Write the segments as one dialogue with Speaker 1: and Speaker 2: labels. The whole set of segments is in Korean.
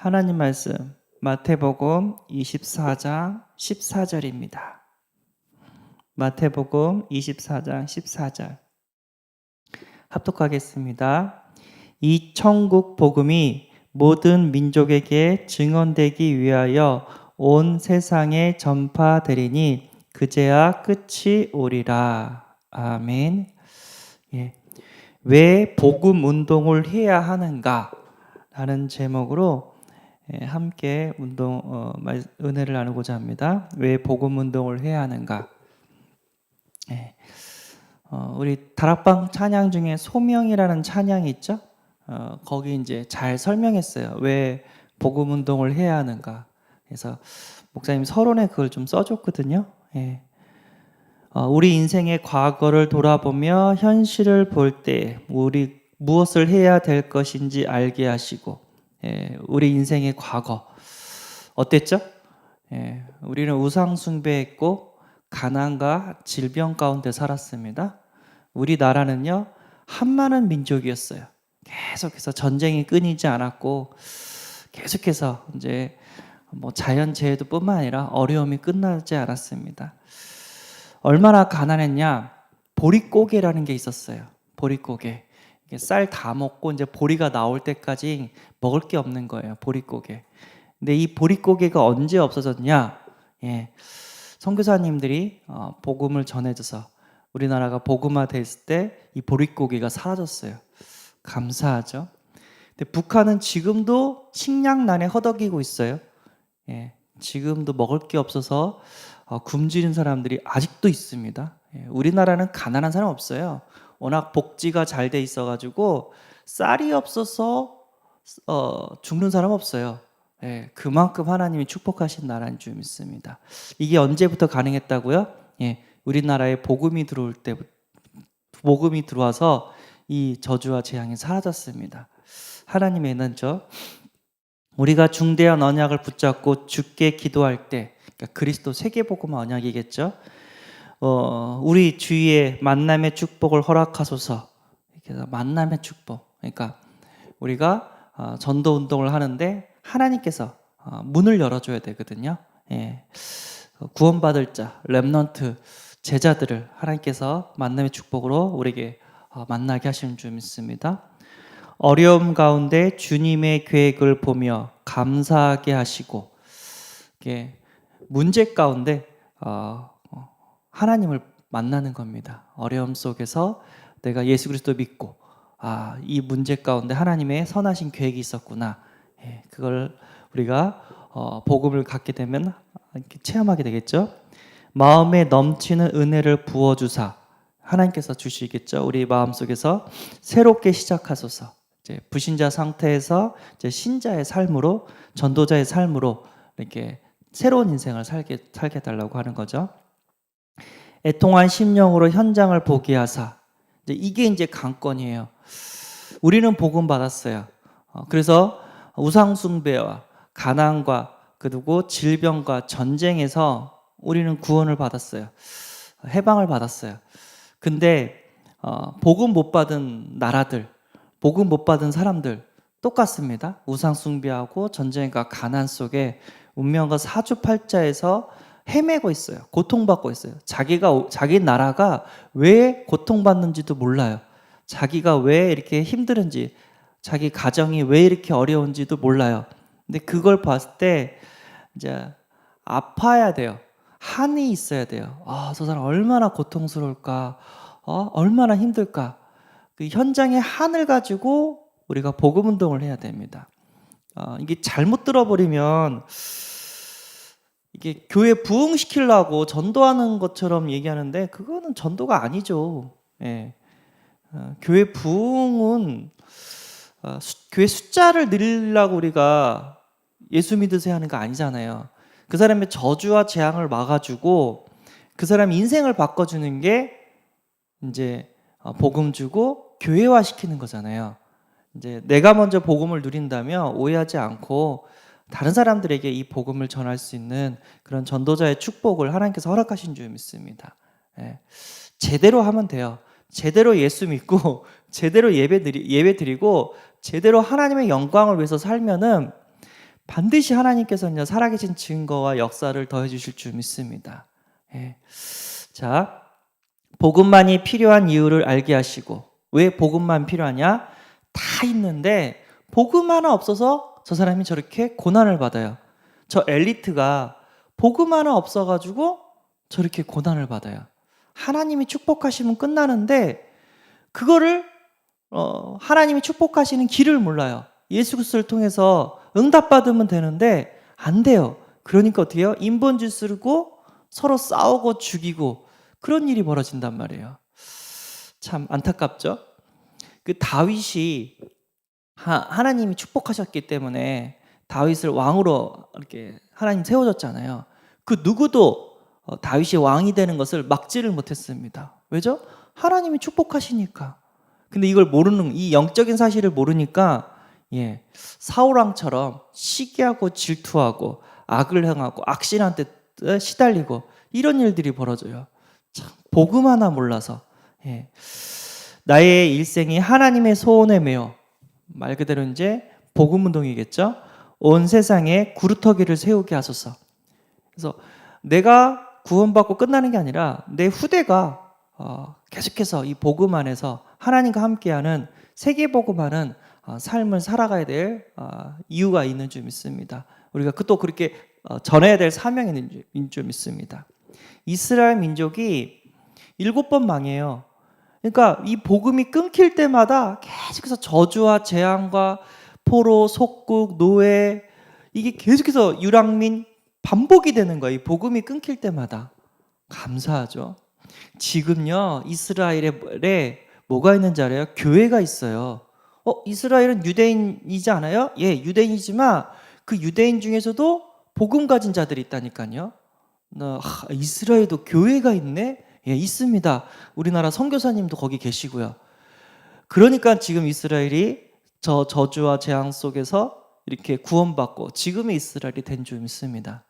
Speaker 1: 하나님 말씀 마태복음 24장 14절입니다. 마태복음 24장 14절 합독하겠습니다. 이 천국 복음이 모든 민족에게 증언되기 위하여 온 세상에 전파되리니 그제야 끝이 오리라. 아멘. 예. 왜 복음 운동을 해야 하는가? 라는 제목으로 예, 함께 운동 어, 말- 은혜를 나누고자 합니다. 왜 복음 운동을 해야 하는가? 예. 어, 우리 다락방 찬양 중에 소명이라는 찬양이 있죠. 어, 거기 이제 잘 설명했어요. 왜 복음 운동을 해야 하는가? 그래서 목사님 서론에 그걸 좀 써줬거든요. 예. 어, 우리 인생의 과거를 돌아보며 현실을 볼 때 우리 무엇을 해야 될 것인지 알게 하시고 예, 우리 인생의 과거 어땠죠? 예, 우리는 우상 숭배했고 가난과 질병 가운데 살았습니다. 우리나라는요 한많은 민족이었어요. 계속해서 전쟁이 끊이지 않았고 계속해서 이제 뭐 자연 재해도뿐만 아니라 어려움이 끝나지 않았습니다. 얼마나 가난했냐? 보릿고개라는 게 있었어요. 보릿고개. 쌀 다 먹고 이제 보리가 나올 때까지 먹을 게 없는 거예요. 보릿고개. 근데 이 보릿고개가 언제 없어졌냐? 예. 선교사님들이 어, 복음을 전해줘서 우리나라가 복음화 됐을 때 이 보릿고개가 사라졌어요. 감사하죠. 근데 북한은 지금도 식량난에 허덕이고 있어요. 예. 지금도 먹을 게 없어서 어, 굶주린 사람들이 아직도 있습니다. 예, 우리나라는 가난한 사람 없어요. 워낙 복지가 잘 돼 있어가지고 쌀이 없어서 어, 죽는 사람 없어요. 예, 그만큼 하나님이 축복하신 나라인 줄 믿습니다. 이게 언제부터 가능했다고요? 예, 우리나라에 복음이 들어올 때 복음이 들어와서 이 저주와 재앙이 사라졌습니다. 하나님의 은혜죠. 우리가 중대한 언약을 붙잡고 죽게 기도할 때 그러니까 그리스도 세계복음 언약이겠죠. 어, 우리 주위에 만남의 축복을 허락하소서. 이렇게 만남의 축복. 그러니까 우리가 어, 전도 운동을 하는데 하나님께서 어, 문을 열어줘야 되거든요. 예. 어, 구원받을 자, 렘넌트 제자들을 하나님께서 만남의 축복으로 우리에게 어, 만나게 하시는 줄 믿습니다. 어려움 가운데 주님의 계획을 보며 감사하게 하시고 문제 가운데 어, 어, 하나님을 만나는 겁니다. 어려움 속에서 내가 예수 그리스도 믿고 아, 이 문제 가운데 하나님의 선하신 계획이 있었구나. 예, 그걸 우리가 어, 복음을 갖게 되면 체험하게 되겠죠. 마음에 넘치는 은혜를 부어 주사 하나님께서 주시겠죠. 우리 마음 속에서 새롭게 시작하소서. 이제 불신자 상태에서 이제 신자의 삶으로 전도자의 삶으로 이렇게 새로운 인생을 살게 살게 달라고 하는 거죠. 애통한 심령으로 현장을 보게 하사. 이게 이제 강권이에요. 우리는 복음 받았어요. 어, 그래서 우상 숭배와 가난과 그리고 질병과 전쟁에서 우리는 구원을 받았어요. 해방을 받았어요. 근데 어, 복음 못 받은 나라들, 복음 못 받은 사람들 똑같습니다. 우상 숭배하고 전쟁과 가난 속에 운명과 사주팔자에서 헤매고 있어요. 고통받고 있어요. 자기가 자기 나라가 왜 고통받는지도 몰라요. 자기가 왜 이렇게 힘들은지, 자기 가정이 왜 이렇게 어려운지도 몰라요. 근데 그걸 봤을 때 이제 아파야 돼요. 한이 있어야 돼요. 아, 저 사람 얼마나 고통스러울까? 어, 얼마나 힘들까? 그 현장의 한을 가지고 우리가 복음 운동을 해야 됩니다. 어, 이게 잘못 들어버리면 이게 교회 부흥시키려고 전도하는 것처럼 얘기하는데 그거는 전도가 아니죠. 예. 어, 교회 부흥은 어, 수- 교회 숫자를 늘리려고 우리가 예수 믿으세요 하는 거 아니잖아요. 그 사람의 저주와 재앙을 막아주고 그 사람 인생을 바꿔주는 게 이제 어, 복음 주고 교회화 시키는 거잖아요. 이제 내가 먼저 복음을 누린다면 오해하지 않고 다른 사람들에게 이 복음을 전할 수 있는 그런 전도자의 축복을 하나님께서 허락하신 줄 믿습니다. 예. 제대로 하면 돼요. 제대로 예수 믿고 제대로 예배 드리 예배 드리고 제대로 하나님의 영광을 위해서 살면은 반드시 하나님께서는요 살아계신 증거와 역사를 더해 주실 줄 믿습니다. 예. 자, 복음만이 필요한 이유를 알게 하시고 왜 복음만 필요하냐? 다 있는데 복음 하나 없어서 저 사람이 저렇게 고난을 받아요. 저 엘리트가 복음 하나 없어가지고 저렇게 고난을 받아요. 하나님이 축복하시면 끝나는데 그거를 어, 하나님이 축복하시는 길을 몰라요. 예수 그리스도를 통해서 응답받으면 되는데 안 돼요. 그러니까 어떻게 해요? 인본주 쓰고 서로 싸우고 죽이고 그런 일이 벌어진단 말이에요. 참 안타깝죠? 그 다윗이 하, 하나님이 축복하셨기 때문에 다윗을 왕으로 이렇게 하나님 세워줬잖아요. 그 누구도 어, 다윗이 왕이 되는 것을 막지를 못했습니다. 왜죠? 하나님이 축복하시니까. 근데 이걸 모르는 이 영적인 사실을 모르니까 예 사울 왕처럼 시기하고 질투하고 악을 행하고 악신한테 시달리고 이런 일들이 벌어져요. 참 복음 하나 몰라서 예. 나의 일생이 하나님의 소원에 매여 말 그대로 이제 복음 운동이겠죠. 온 세상에 구루터기를 세우게 하소서. 그래서 내가 구원받고 끝나는 게 아니라 내 후대가 어, 계속해서 이 복음 안에서 하나님과 함께하는 세계 복음하는 어, 삶을 살아가야 될 어, 이유가 있는 줄 믿습니다. 우리가 그또 그렇게 어, 전해야 될 있는 줄 믿습니다. 이스라엘 민족이 일곱 번 망해요. 그러니까 이 복음이 끊길 때마다 계속해서 저주와 재앙과 포로, 속국, 노예 이게 계속해서 유랑민 반복이 되는 거예요. 이 복음이 끊길 때마다 감사하죠. 지금요 이스라엘에 뭐가 있는지 알아요? 교회가 있어요. 어 이스라엘은 유대인이지 않아요? 예 유대인이지만 그 유대인 중에서도 복음 가진 자들이 있다니까요. 나 하, 이스라엘도 교회가 있네. 예 있습니다. 우리나라 선교사님도 거기 계시고요. 그러니까 지금 이스라엘이 저 저주와 재앙 속에서 이렇게 구원받고 지금의 이스라엘이 된 줄 믿습니다.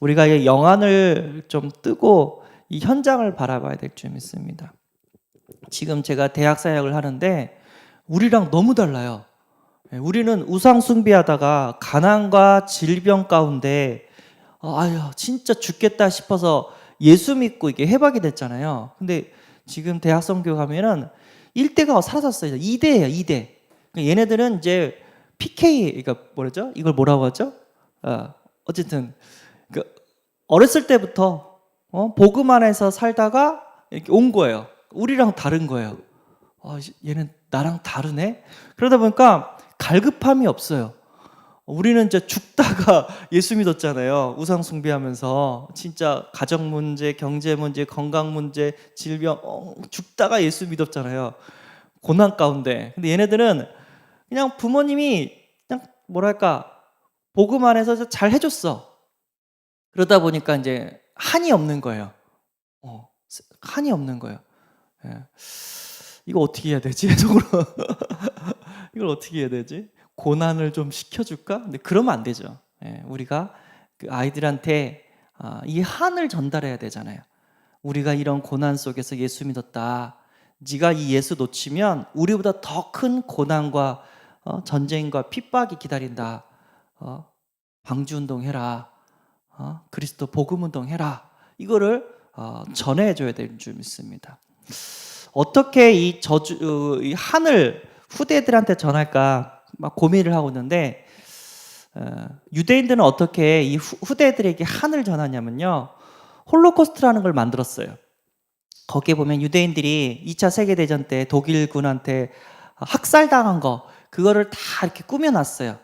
Speaker 1: 우리가 이 영안을 좀 뜨고 이 현장을 바라봐야 될 줄 믿습니다. 지금 제가 대학 사역을 하는데 우리랑 너무 달라요. 예, 우리는 우상 숭배하다가 가난과 질병 가운데 어, 아유 진짜 죽겠다 싶어서 예수 믿고 이게 해박이 됐잖아요. 근데 지금 대학 선교 가면은 1대가 사라졌어요. 2대예요, 2대. 얘네들은 이제 PK, 그러니까 뭐라죠? 이걸 뭐라고 하죠? 어, 어쨌든 그 어렸을 때부터 어, 복음 안에서 살다가 이렇게 온 거예요. 우리랑 다른 거예요. 아, 얘는 나랑 다르네. 그러다 보니까 갈급함이 없어요. 우리는 이제 죽다가 예수 믿었잖아요. 우상 숭배하면서 진짜 가정 문제, 경제 문제, 건강 문제, 질병 어, 죽다가 예수 믿었잖아요. 고난 가운데. 근데 얘네들은 그냥 부모님이 그냥 뭐랄까 복음 안에서 잘 해줬어. 그러다 보니까 이제 한이 없는 거예요. 어, 한이 없는 거예요. 예. 이거 어떻게 해야 되지? 속으로 이걸 어떻게 해야 되지? 고난을 좀 시켜줄까? 근데 그러면 안 되죠. 예, 우리가 그 아이들한테 아, 이 한을 전달해야 되잖아요. 우리가 이런 고난 속에서 예수 믿었다. 네가 이 예수 놓치면 우리보다 더 큰 고난과 어, 전쟁과 핍박이 기다린다. 어, 방주운동 해라. 어, 그리스도 복음운동 해라. 이거를 어, 전해줘야 될 줄 믿습니다. 어떻게 이 저주 어, 이 한을 후대들한테 전할까 막 고민을 하고 있는데 어, 유대인들은 어떻게 이 후- 후대들에게 한을 전하냐면요 홀로코스트라는 걸 만들었어요. 거기에 보면 유대인들이 2차 세계 대전 때 독일군한테 학살당한 거 그거를 다 이렇게 꾸며놨어요.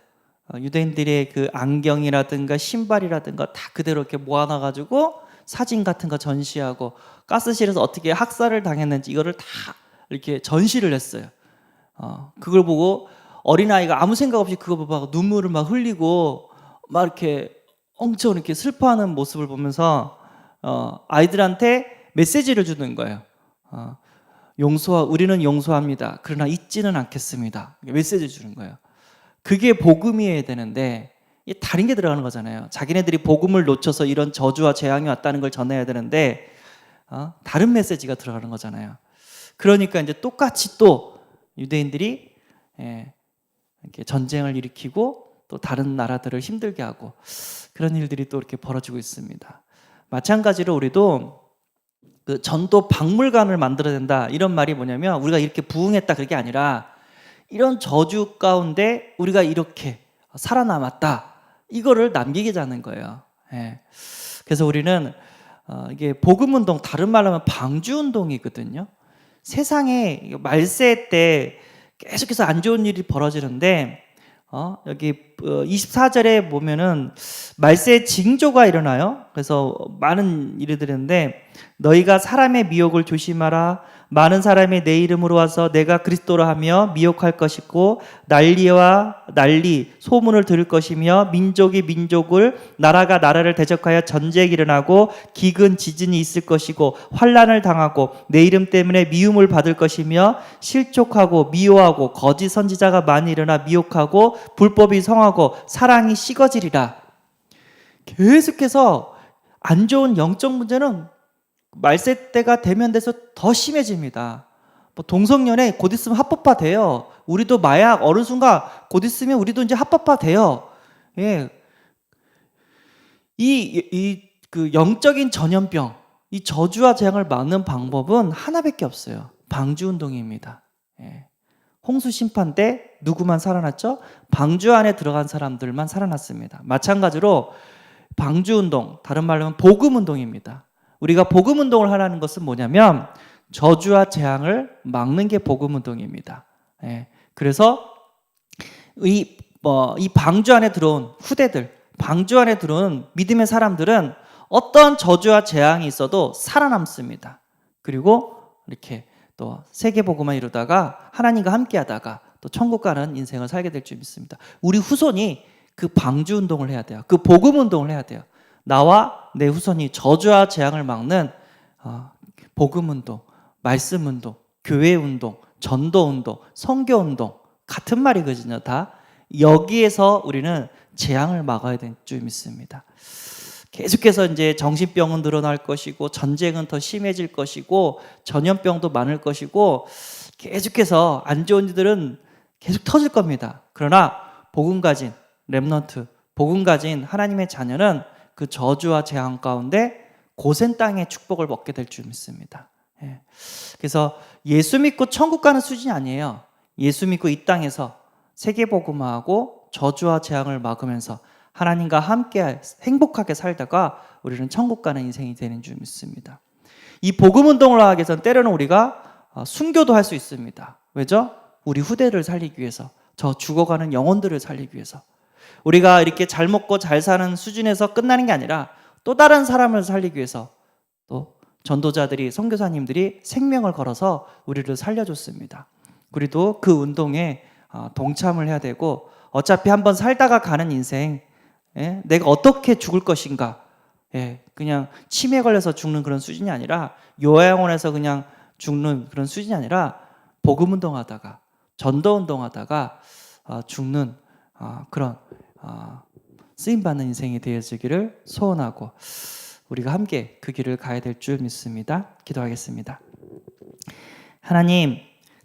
Speaker 1: 어, 유대인들의 그 안경이라든가 신발이라든가 다 그대로 이렇게 모아놔가지고 사진 같은 거 전시하고 가스실에서 어떻게 학살을 당했는지 이거를 다 이렇게 전시를 했어요. 어, 그걸 보고 어린아이가 아무 생각 없이 그거 보고 눈물을 막 흘리고 막 이렇게 엄청 이렇게 슬퍼하는 모습을 보면서 어, 아이들한테 메시지를 주는 거예요. 어, 용서 우리는 용서합니다. 그러나 잊지는 않겠습니다. 메시지 주는 거예요. 그게 복음이어야 되는데 이게 다른 게 들어가는 거잖아요. 자기네들이 복음을 놓쳐서 이런 저주와 재앙이 왔다는 걸 전해야 되는데 어? 다른 메시지가 들어가는 거잖아요. 그러니까 이제 똑같이 또 유대인들이 예, 이렇게 전쟁을 일으키고 또 다른 나라들을 힘들게 하고 그런 일들이 또 이렇게 벌어지고 있습니다. 마찬가지로 우리도 그 전도 박물관을 만들어야 된다 이런 말이 뭐냐면 우리가 이렇게 부흥했다 그게 아니라 이런 저주 가운데 우리가 이렇게 살아남았다 이거를 남기게자는 거예요. 예. 그래서 우리는 어, 이게 복음 운동 다른 말로 하면 방주 운동이거든요. 세상에 말세 때 계속해서 안 좋은 일이 벌어지는데 어, 여기 24절에 보면은 말세의 징조가 일어나요. 그래서 많은 일이 되는데 너희가 사람의 미혹을 조심하라. 많은 사람이 내 이름으로 와서 내가 그리스도라 하며 미혹할 것이고 난리와 난리 소문을 들을 것이며 민족이 민족을 나라가 나라를 대적하여 전쟁이 일어나고 기근 지진이 있을 것이고 환란을 당하고 내 이름 때문에 미움을 받을 것이며 실족하고 미워하고 거짓 선지자가 많이 일어나 미혹하고 불법이 성하고 사랑이 식어지리라. 계속해서 안 좋은 영적 문제는 말세 때가 되면 돼서 더 심해집니다. 뭐 동성연애 곧 있으면 합법화 돼요. 우리도 마약 어느 순간 곧 있으면 우리도 이제 합법화 돼요. 예. 이, 이, 그 영적인 전염병, 이 저주와 재앙을 막는 방법은 하나밖에 없어요. 방주 운동입니다. 예. 홍수 심판 때 누구만 살아났죠? 방주 안에 들어간 사람들만 살아났습니다. 마찬가지로 방주 운동, 다른 말로 하면 복음 운동입니다. 우리가 복음 운동을 하라는 것은 뭐냐면 저주와 재앙을 막는 게 복음 운동입니다. 예. 그래서 이, 뭐, 이 방주 안에 들어온 후대들, 방주 안에 들어온 믿음의 사람들은 어떤 저주와 재앙이 있어도 살아남습니다. 그리고 이렇게 또 세계 복음만 이루다가 하나님과 함께 하다가 또 천국 가는 인생을 살게 될 줄 믿습니다. 우리 후손이 그 방주 운동을 해야 돼요. 그 복음 운동을 해야 돼요. 나와 내 후손이 저주와 재앙을 막는 어, 복음 운동, 말씀 운동, 교회 운동, 전도 운동, 선교 운동 같은 말이거든요. 다 여기에서 우리는 재앙을 막아야 될 줄 믿습니다. 계속해서 이제 정신병은 늘어날 것이고 전쟁은 더 심해질 것이고 전염병도 많을 것이고 계속해서 안 좋은 일들은 계속 터질 겁니다. 그러나 복음 가진 렘넌트, 복음 가진 하나님의 자녀는 그 저주와 재앙 가운데 고센 땅의 축복을 먹게 될 줄 믿습니다. 예. 그래서 예수 믿고 천국 가는 수준이 아니에요. 예수 믿고 이 땅에서 세계 복음화하고 저주와 재앙을 막으면서 하나님과 함께 행복하게 살다가 우리는 천국 가는 인생이 되는 줄 믿습니다. 이 복음 운동을 하기 위해서는 때로는 우리가 어, 순교도 할 수 있습니다. 왜죠? 우리 후대를 살리기 위해서, 저 죽어가는 영혼들을 살리기 위해서. 우리가 이렇게 잘 먹고 잘 사는 수준에서 끝나는 게 아니라 또 다른 사람을 살리기 위해서 또 전도자들이 선교사님들이 생명을 걸어서 우리를 살려줬습니다. 우리도 그 운동에 어, 동참을 해야 되고 어차피 한번 살다가 가는 인생 예? 내가 어떻게 죽을 것인가 예, 그냥 치매 걸려서 죽는 그런 수준이 아니라 요양원에서 그냥 죽는 그런 수준이 아니라 복음 운동하다가 전도 운동하다가 어, 죽는 어, 그런 어, 쓰임 받는 인생이 되어지기를 소원하고 우리가 함께 그 길을 가야 될 줄 믿습니다. 기도하겠습니다. 하나님,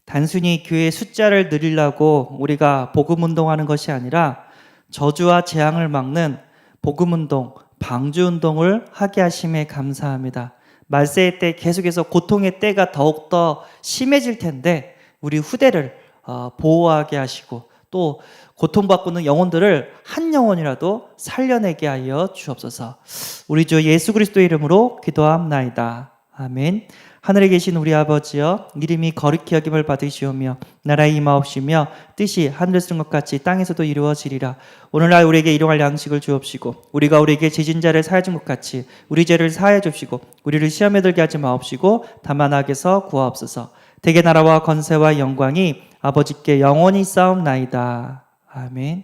Speaker 1: 단순히 교회 숫자를 늘리려고 우리가 복음 운동하는 것이 아니라 저주와 재앙을 막는 복음 운동, 방주 운동을 하게 하심에 감사합니다. 말세의 때 계속해서 고통의 때가 더욱더 심해질 텐데 우리 후대를 어, 보호하게 하시고 또 고통받고 있는 영혼들을 한 영혼이라도 살려내게 하여 주옵소서. 우리 주 예수 그리스도의 이름으로 기도함나이다. 아멘. 하늘에 계신 우리 아버지여 이름이 거룩히 여김을 받으시오며 나라의 임하옵시며 뜻이 하늘에서 것 같이 땅에서도 이루어지리라 오늘날 우리에게 일용할 양식을 주옵시고 우리가 우리에게 지진 자를 사해 준것 같이 우리 죄를 사해 줍시고 우리를 시험에 들게 하지 마옵시고 다만 악에서 구하옵소서 대개 나라와 건세와 영광이 아버지께 영원히 싸움나이다. 아멘